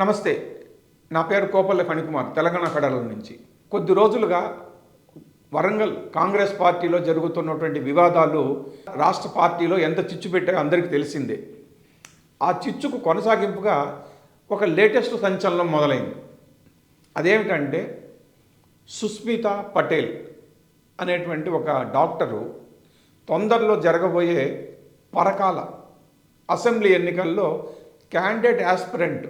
నమస్తే నా పేరు కోపల్లె ఫణికుమార్ తెలంగాణ ఫెడరల్ నుంచి. కొద్ది రోజులుగా వరంగల్ కాంగ్రెస్ పార్టీలో జరుగుతున్నటువంటి వివాదాలు రాష్ట్ర పార్టీలో ఎంత చిచ్చు పెట్టాయో అందరికీ తెలిసిందే. ఆ చిచ్చుకు కొనసాగింపుగా ఒక లేటెస్ట్ సంచలనం మొదలైంది. అదేమిటంటే సుస్మిత పటేల్ అనేటువంటి ఒక డాక్టరు తొందరలో జరగబోయే పరకాల అసెంబ్లీ ఎన్నికల్లో క్యాండిడేట్ యాస్పిరెంట్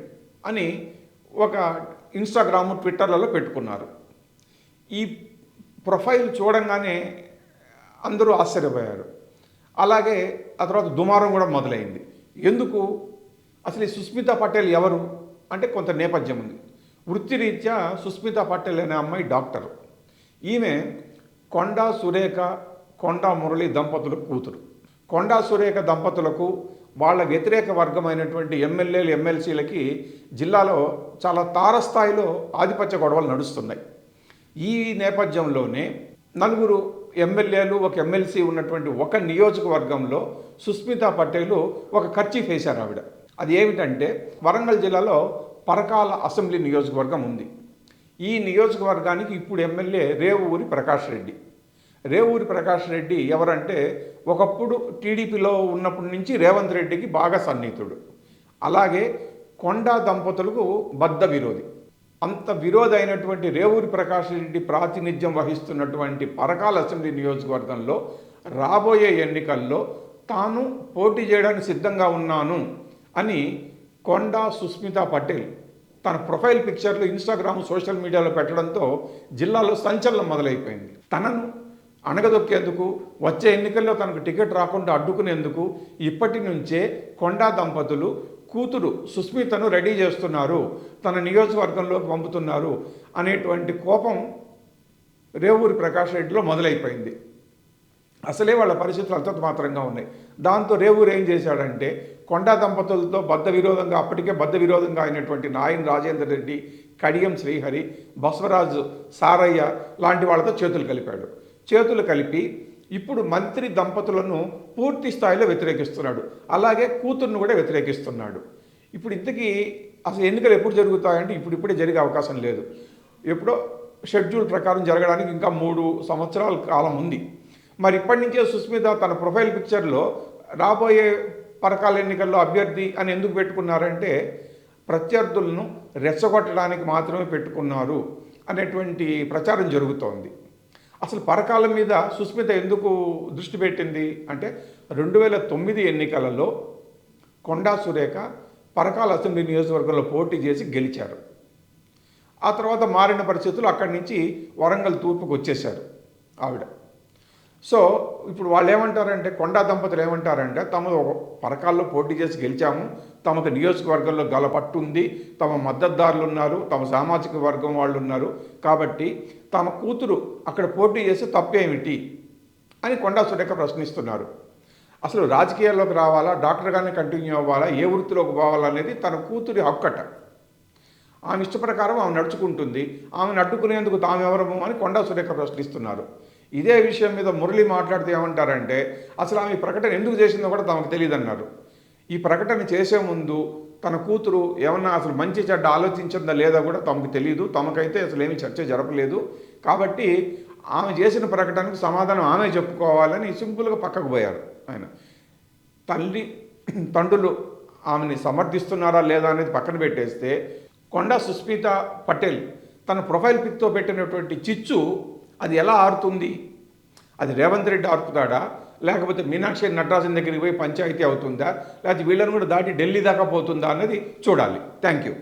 అని ఒక ఇన్స్టాగ్రామ్ ట్విట్టర్లలో పెట్టుకున్నారు. ఈ ప్రొఫైల్ చూడంగానే అందరూ ఆశ్చర్యపోయారు. అలాగే ఆ తర్వాత దుమారం కూడా మొదలైంది. ఎందుకు? అసలు ఈ సుస్మిత పటేల్ ఎవరు? అంటే కొంత నేపథ్యం ఉంది. వృత్తిరీత్యా సుస్మిత పటేల్ అనే అమ్మాయి డాక్టర్. ఈమె కొండా సురేఖ కొండా మురళి దంపతుల కూతురు. కొండా సురేఖ దంపతులకు వాళ్ళ వ్యతిరేక వర్గమైనటువంటి ఎమ్మెల్యేలు ఎమ్మెల్సీలకి జిల్లాలో చాలా తారస్థాయిలో ఆధిపత్య గొడవలు నడుస్తున్నాయి. ఈ నేపథ్యంలోనే నలుగురు ఎమ్మెల్యేలు ఒక ఎమ్మెల్సీ ఉన్నటువంటి ఒక నియోజకవర్గంలో సుస్మిత పటేలు ఒక ఖర్చీ వేశారు ఆవిడ. అది ఏమిటంటే వరంగల్ జిల్లాలో పరకాల అసెంబ్లీ నియోజకవర్గం ఉంది. ఈ నియోజకవర్గానికి ఇప్పుడు ఎమ్మెల్యే రేవూరి ప్రకాష్ రెడ్డి. రేవూరి ప్రకాష్ రెడ్డి ఎవరంటే ఒకప్పుడు టీడీపీలో ఉన్నప్పటి నుంచి రేవంత్ రెడ్డికి బాగా సన్నిహితుడు. అలాగే కొండా దంపతులకు బద్ధ విరోధి. అంత విరోధి అయినటువంటి రేవూరి ప్రకాష్ రెడ్డి ప్రాతినిధ్యం వహిస్తున్నటువంటి పరకాల అసెంబ్లీ నియోజకవర్గంలో రాబోయే ఎన్నికల్లో తాను పోటీ చేయడానికి సిద్ధంగా ఉన్నాను అని కొండా సుస్మిత పటేల్ తన ప్రొఫైల్ పిక్చర్లు ఇన్స్టాగ్రామ్ సోషల్ మీడియాలో పెట్టడంతో జిల్లాలో సంచలనం మొదలైపోయింది. తనను అణగదొక్కేందుకు వచ్చే ఎన్నికల్లో తనకు టికెట్ రాకుండా అడ్డుకునేందుకు ఇప్పటి నుంచే కొండా దంపతులు కూతురు సుస్మితను రెడీ చేస్తున్నారు. తన నియోజకవర్గంలోకి పంపుతున్నారు అనేటువంటి కోపం రేవూరి ప్రకాష్ రెడ్డిలో మొదలైపోయింది. అసలే వాళ్ళ పరిస్థితులు అంతంత మాత్రంగా ఉన్నాయి. దాంతో రేవూరు ఏం చేశాడంటే కొండా దంపతులతో బద్ద విరోధంగా అప్పటికే బద్ద విరోధంగా అయినటువంటి నాయన్ రాజేందర్ రెడ్డి కడియం శ్రీహరి బసవరాజు సారయ్య లాంటి వాళ్ళతో చేతులు కలిపాడు. చేతులు కలిపి ఇప్పుడు మంత్రి దంపతులను పూర్తి స్థాయిలో వ్యతిరేకిస్తున్నాడు. అలాగే కూతుర్ను కూడా వ్యతిరేకిస్తున్నాడు. ఇప్పుడు ఇంతకీ అసలు ఎన్నికలు ఎప్పుడు జరుగుతాయంటే ఇప్పుడు ఇప్పుడే జరిగే అవకాశం లేదు. ఎప్పుడో షెడ్యూల్ ప్రకారం జరగడానికి ఇంకా మూడు సంవత్సరాల కాలం ఉంది. మరి ఇప్పటి నుంచే సుస్మిత తన ప్రొఫైల్ పిక్చర్లో రాబోయే పరకాల ఎన్నికల్లో అభ్యర్థి అని ఎందుకు పెట్టుకున్నారంటే ప్రత్యర్థులను రెచ్చగొట్టడానికి మాత్రమే పెట్టుకున్నారు అనేటువంటి ప్రచారం జరుగుతోంది. అసలు పరకాల మీద సుస్మిత ఎందుకు దృష్టి పెట్టింది అంటే రెండు వేల తొమ్మిది ఎన్నికలలో కొండా సురేఖ పరకాల అసెంబ్లీ నియోజకవర్గంలో పోటీ చేసి గెలిచారు. ఆ తర్వాత మారిన పరిస్థితులు అక్కడి నుంచి వరంగల్ తూర్పుకు వచ్చేశారు ఆవిడ. సో ఇప్పుడు వాళ్ళు ఏమంటారంటే కొండా దంపతులు ఏమంటారంటే తమ పరకాల్లో పోటీ చేసి గెలిచాము తమకు నియోజకవర్గంలో గల తమ మద్దతుదారులు ఉన్నారు తమ సామాజిక వర్గం వాళ్ళు ఉన్నారు. కాబట్టి తమ కూతురు అక్కడ పోటీ చేస్తే తప్పేమిటి అని కొండా సురేఖ ప్రశ్నిస్తున్నారు. అసలు రాజకీయాల్లోకి రావాలా డాక్టర్గానే కంటిన్యూ అవ్వాలా ఏ వృత్తిలోకి పోవాలా అనేది తన కూతురి హక్కట ఆమె ఇష్టప్రకారం ఆమె నడుచుకుంటుంది ఆమెను అడ్డుకునేందుకు తామెవరము అని కొండా సురేఖ ప్రశ్నిస్తున్నారు. ఇదే విషయం మీద మురళి మాట్లాడితే ఏమంటారంటే అసలు ఆమె ప్రకటన ఎందుకు చేసిందో కూడా తమకు తెలియదన్నారు. ఈ ప్రకటన చేసే ముందు తన కూతురు ఏమన్నా అసలు మంచి చెడ్డ ఆలోచించిందా లేదా కూడా తమకు తెలియదు తమకైతే అసలు ఏమి చర్చ జరపలేదు. కాబట్టి ఆమె చేసిన ప్రకటనకు సమాధానం ఆమె చెప్పుకోవాలని సింపుల్గా పక్కకు పోయారు ఆయన. తల్లి తండ్రులు ఆమెని సమర్థిస్తున్నారా లేదా అనేది పక్కన పెట్టేస్తే కొండా సుస్మిత పటేల్ తన ప్రొఫైల్ పిక్తో పెట్టినటువంటి చిచ్చు అది ఎలా ఆరుతుంది? అది రేవంత్ రెడ్డి ఆర్పుతాడా లేకపోతే మీనాక్షి నటరాజన్ దగ్గరికి పోయి పంచాయతీ అవుతుందా? లేకపోతే వీళ్ళని కూడా దాటి ఢిల్లీ దాకా పోతుందా అన్నది చూడాలి. Thank you